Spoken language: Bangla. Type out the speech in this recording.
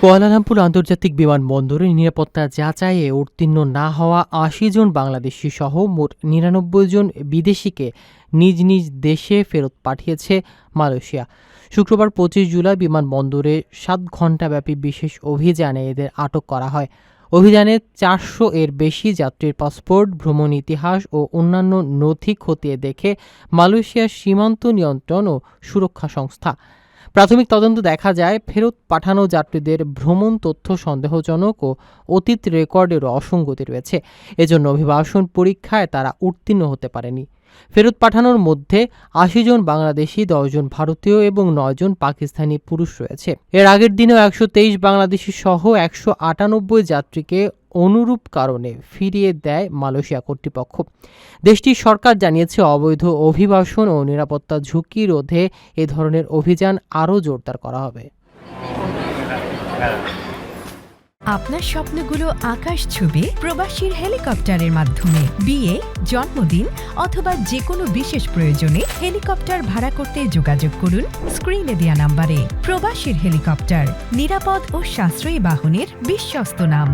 কুয়ালালামপুর আন্তর্জাতিক বিমানবন্দরে নিরাপত্তা যাচাইয়ে উত্তীর্ণ না হওয়া আশি জন বাংলাদেশি সহ মোট নিরানব্বই জন বিদেশিকে নিজ নিজ দেশে ফেরত পাঠিয়েছে মালয়েশিয়া। শুক্রবার পঁচিশ জুলাই বিমানবন্দরে সাত ঘণ্টাব্যাপী বিশেষ অভিযানে এদের আটক করা হয়। অভিযানে চারশো এর বেশি যাত্রীর পাসপোর্ট, ভ্রমণ ইতিহাস ও অন্যান্য নথি খতিয়ে দেখে মালয়েশিয়ার সীমান্ত নিয়ন্ত্রণ ও সুরক্ষা সংস্থা। প্রাথমিক তদন্ত দেখা যায়, ফেরত পাঠানো যাত্রীদের ভ্রমণ তথ্য সন্দেহজনক ও অতীত রেকর্ডেরও অসঙ্গতি রয়েছে। এজন্য অভিবাসন পরীক্ষায় তারা উত্তীর্ণ হতে পারেনি। ফেরত পাঠানোর মধ্যে আশি জন বাংলাদেশি দশজন ভারতীয় এবং নয়জন পাকিস্তানি পুরুষ রয়েছে। এর আগের দিনেও একশো তেইশ বাংলাদেশি সহ একশো আটানব্বই যাত্রীকে অনুরূপ কারণে ফিরিয়ে দেয় মালয়েশিয়া কর্তৃপক্ষ। দেশটির সরকার জানিয়েছে, অবৈধ অভিবাসন ও নিরাপত্তা ঝুঁকি রোধে এ ধরনের অভিযান আরও জোরদার করা হবে। আপনার স্বপ্নগুলো আকাশ ছবি প্রবাসীর হেলিকপ্টারের মাধ্যমে। বিয়ে, জন্মদিন অথবা যে কোনো বিশেষ প্রয়োজনে হেলিকপ্টার ভাড়া করতে যোগাযোগ করুন স্ক্রিনে দেওয়া নাম্বারে। প্রবাসীর হেলিকপ্টার, নিরাপদ ও সাশ্রয়ী বাহনের বিশ্বস্ত নাম।